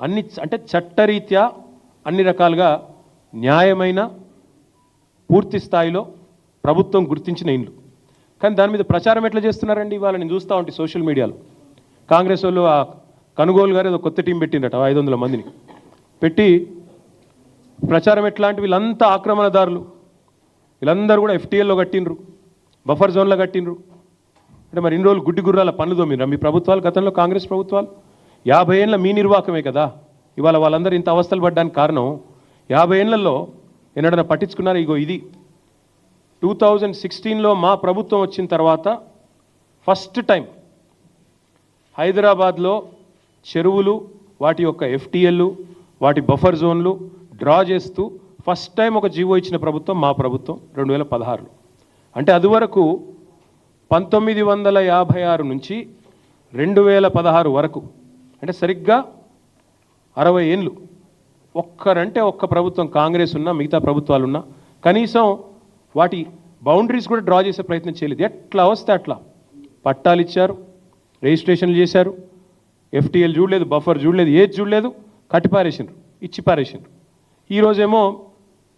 అన్ని అంటే చట్టరీత్యా అన్ని రకాలుగా న్యాయమైన పూర్తి స్థాయిలో ప్రభుత్వం గుర్తించిన ఇండ్లు. కానీ దాని మీద ప్రచారం ఎట్లా చేస్తున్నారండి? ఇవాళ నేను చూస్తూ ఉంటే సోషల్ మీడియాలో. కాంగ్రెస్ వాళ్ళు ఆ కనుగోలు గారు ఏదో కొత్త టీం పెట్టిండట ఐదు వందల మందిని. పెట్టి ప్రచారం ఎట్లాంటి వీళ్ళంతా ఆక్రమణదారులు. వీళ్ళందరూ కూడా ఎఫ్టీఎల్లో కట్టిండ్రు బఫర్ జోన్లో కట్టిండ్రు. అంటే మరి ఇన్ని రోజులు గుడ్డి గుర్రాల పనులు దోమినరా మీ ప్రభుత్వాలు గతంలో కాంగ్రెస్ ప్రభుత్వాలు? యాభై ఏళ్ళ మీ నిర్వాహకమే కదా? ఇవాళ వాళ్ళందరూ ఇంత అవస్థలు పడ్డానికి కారణం యాభై ఏళ్ళలో ఎన్నడన్నా పట్టించుకున్నారు? ఇగో ఇది. టూ థౌజండ్ సిక్స్టీన్లో మా ప్రభుత్వం వచ్చిన తర్వాత ఫస్ట్ టైం హైదరాబాద్లో చెరువులు వాటి యొక్క ఎఫ్టీఎల్లు వాటి బఫర్ జోన్లు డ్రా చేస్తూ ఫస్ట్ టైం ఒక జీవో ఇచ్చిన ప్రభుత్వం మా ప్రభుత్వం రెండు వేల పదహారులో. అంటే అదివరకు పంతొమ్మిది వందల యాభై ఆరు నుంచి రెండు వేల పదహారు వరకు అంటే సరిగ్గా అరవై ఏళ్ళు. ఒక్కరంటే ఒక్క ప్రభుత్వం కాంగ్రెస్ ఉన్నా మిగతా ప్రభుత్వాలు ఉన్నా కనీసం వాటి బౌండరీస్ కూడా డ్రా చేసే ప్రయత్నం చేయలేదు. ఎట్లా వస్తే అట్లా? పట్టాలు ఇచ్చారు రిజిస్ట్రేషన్లు చేశారు ఎఫ్టీఎల్ చూడలేదు బఫర్ చూడలేదు ఏది చూడలేదు కట్టి పారేసిండ్రు ఇచ్చి పారేసిండ్రు. ఈరోజేమో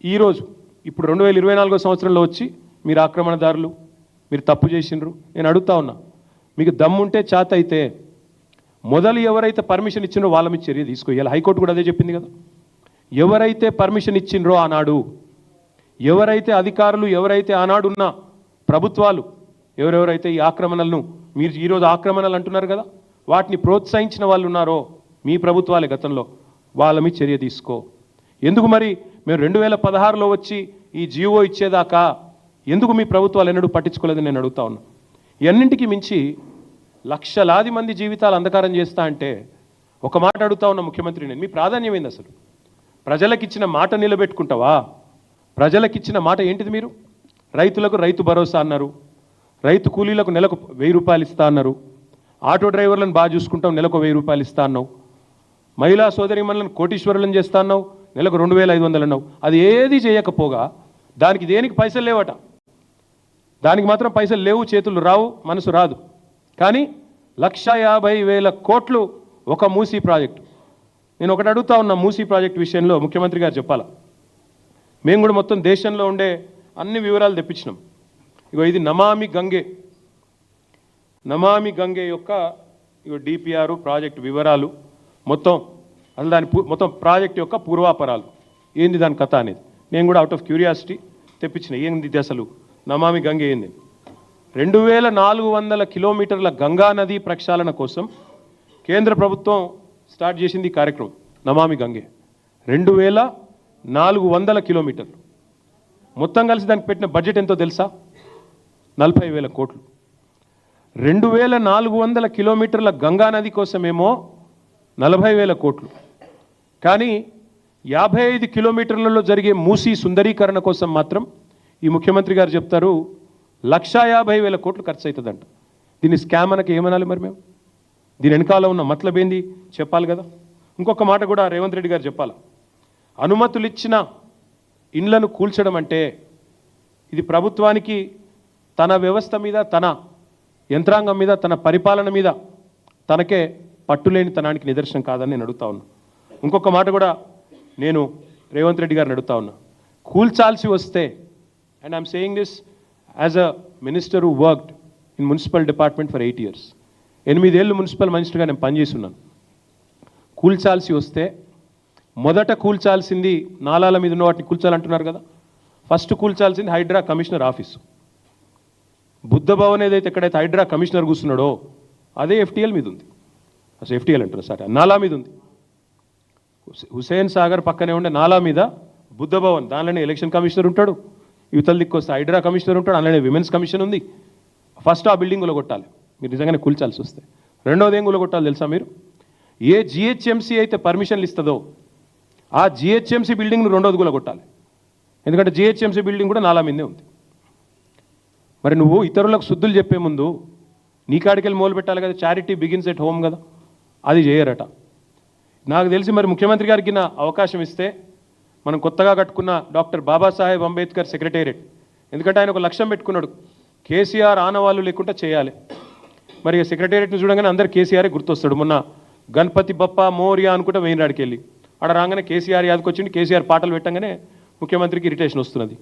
ఈరోజు ఇప్పుడు రెండు వేల ఇరవై నాలుగో సంవత్సరంలో వచ్చి మీరు ఆక్రమణదారులు మీరు తప్పు చేసిండ్రు నేను అడుగుతా ఉన్నా. మీకు దమ్ముంటే చేత అయితే మొదలు ఎవరైతే పర్మిషన్ ఇచ్చిండ్రో వాళ్ళ మీద చర్య తీసుకోవాలి. హైకోర్టు కూడా అదే చెప్పింది కదా. ఎవరైతే పర్మిషన్ ఇచ్చిండ్రో ఆనాడు ఎవరైతే అధికారులు ఎవరైతే ఆనాడున్న ప్రభుత్వాలు ఎవరెవరైతే ఈ ఆక్రమణలను మీరు ఈరోజు ఆక్రమణలు అంటున్నారు కదా వాటిని ప్రోత్సహించిన వాళ్ళు ఉన్నారో మీ ప్రభుత్వాలే గతంలో వాళ్ళ మీద చర్య తీసుకో. ఎందుకు మరి మేము రెండు వేల పదహారులో వచ్చి ఈ జీవో ఇచ్చేదాకా ఎందుకు మీ ప్రభుత్వాలు ఎన్నడూ పట్టించుకోలేదని నేను అడుగుతా ఉన్నా. ఇవన్నింటికి మించి లక్షలాది మంది జీవితాలు అంధకారం చేస్తా అంటే ఒక మాట అడుగుతా ఉన్న ముఖ్యమంత్రి నేను. మీ ప్రాధాన్యం ఏంది అసలు? ప్రజలకిచ్చిన మాట నిలబెట్టుకుంటావా? ప్రజలకిచ్చిన మాట ఏంటిది మీరు? రైతులకు రైతు భరోసా అన్నారు. రైతు కూలీలకు నెలకు వెయ్యి రూపాయలు ఇస్తా అన్నారు. ఆటో డ్రైవర్లను బాగా చూసుకుంటాం నెలకు వెయ్యి రూపాయలు ఇస్తా అన్నావు. మహిళా సోదరిమణులను కోటీశ్వరులను చేస్తా అన్నావు నెలకు రెండు వేల ఐదు వందలు అన్నావు. అది ఏది చేయకపోగా దానికి దేనికి పైసలు లేవట? దానికి మాత్రం పైసలు లేవు చేతులు రావు మనసు రాదు. కానీ లక్ష యాభై వేల కోట్లు ఒక మూసీ ప్రాజెక్టు. నేను ఒకటి అడుగుతా ఉన్న మూసీ ప్రాజెక్ట్ విషయంలో ముఖ్యమంత్రి గారు చెప్పాలా? మేము కూడా మొత్తం దేశంలో ఉండే అన్ని వివరాలు తెప్పించినాం. ఇగో ఇది నమామి గంగే. నమామి గంగే యొక్క ఇగో డిపిఆర్ ప్రాజెక్ట్ వివరాలు మొత్తం అసలు దాని పూ- మొత్తం ప్రాజెక్ట్ యొక్క పూర్వాపరాలు. ఏంది దాని కథ అనేది? నేను కూడా అవుట్ ఆఫ్ క్యూరియాసిటీ తెప్పించిన. ఏంది అసలు? నమామి గంగే ఏంది? రెండు వేల నాలుగు వందల కిలోమీటర్ల గంగా నది ప్రక్షాళన కోసం కేంద్ర ప్రభుత్వం స్టార్ట్ చేసింది ఈ కార్యక్రమం నమామి గంగే. రెండు వేల నాలుగు వందల కిలోమీటర్లు. మొత్తం కలిసి దానికి పెట్టిన బడ్జెట్ ఎంతో తెలుసా? నలభై వేల కోట్లు. రెండు వేల నాలుగు వందల కిలోమీటర్ల గంగా నది కోసమేమో నలభై వేల కోట్లు. కానీ యాభై ఐదు కిలోమీటర్లలో జరిగే మూసీ సుందరీకరణ కోసం మాత్రం ఈ ముఖ్యమంత్రి గారు చెప్తారు లక్షా యాభై వేల కోట్లు ఖర్చు అవుతుందంట దీన్ని స్కామ్ అనక ఏమనాలి మరి మేము? దీని వెనకాల ఉన్న మతలబేంది చెప్పాలి కదా? ఇంకొక మాట కూడా రేవంత్ రెడ్డి గారు చెప్పాలి. అనుమతులు ఇచ్చిన ఇండ్లను కూల్చడం అంటే ఇది ప్రభుత్వానికి తన వ్యవస్థ మీద తన యంత్రాంగం మీద తన పరిపాలన మీద తనకే పట్టులేని తనానికి నిదర్శనం కాదని నేను అడుగుతా ఉన్నా. ఇంకొక మాట కూడా నేను రేవంత్ రెడ్డి గారిని అడుగుతా ఉన్నా. కూల్చాల్సి వస్తే and I'm saying this as a minister who worked in municipal department for eight years ఎనిమిదేళ్ళు మున్సిపల్ మినిస్టర్గా నేను పనిచేస్తున్నాను. కూల్చాల్సి వస్తే మొదట కూల్చాల్సింది నాలాల మీద ఉన్న వాటిని కూల్చాలంటున్నారు కదా. ఫస్ట్ కూల్చాల్సింది హైడ్రా కమిషనర్ ఆఫీసు. బుద్ధ భవన్ ఏదైతే ఎక్కడైతే హైడ్రా కమిషనర్ కూర్చున్నాడో అదే ఎఫ్టీఎల్ మీద ఉంది. అసలు ఎఫ్టీఎల్ అంటున్నారు సార్ నాలా మీద ఉంది. హుసేన్ సాగర్ పక్కనే ఉండే నాలా మీద బుద్ధ భవన్ దానిలోనే ఎలక్షన్ కమిషనర్ ఉంటాడు. యువతల దిక్కు వస్తే హైడ్రా కమిషనర్ ఉంటాడు అలానే విమెన్స్ కమిషన్ ఉంది. ఫస్ట్ ఆ బిల్డింగ్ కొట్టాలి మీరు నిజంగానే కూల్చాల్సి వస్తే. రెండోది ఏం కొట్టాలి తెలుసా మీరు? ఏ జిహెచ్ఎంసీ అయితే పర్మిషన్లు ఇస్తుందో ఆ జిహెచ్ఎంసీ బిల్డింగ్ను రెండోది కొట్టాలి ఎందుకంటే జిహెచ్ఎంసీ బిల్డింగ్ కూడా నాలా మీదే ఉంది. మరి నువ్వు ఇతరులకు శుద్ధులు చెప్పే ముందు నీ కాడికెళ్ళి మొదలు పెట్టాలి కదా చారిటీ బిగిన్స్ ఎట్ హోమ్ కదా. అది చేయరట. నాకు తెలిసి మరి ముఖ్యమంత్రి గారికి నా అవకాశం ఇస్తే మనం కొత్తగా కట్టుకున్న డాక్టర్ బాబాసాహెబ్ అంబేద్కర్ సెక్రటేరియట్. ఎందుకంటే ఆయన ఒక లక్ష్యం పెట్టుకున్నాడు. కేసీఆర్ ఆనవాళ్ళు లేకుండా చేయాలి. మరి సెక్రటేరియట్ని చూడగానే అందరు కేసీఆరే గుర్తొస్తాడు. మొన్న గణపతి బప్ప మోరియా అనుకుంటే వెయినాడికి వెళ్ళి ఆడ రాగానే కేసీఆర్ యాదకి కేసీఆర్ పాటలు పెట్టంగానే ముఖ్యమంత్రికి ఇరిటేషన్ వస్తున్నది.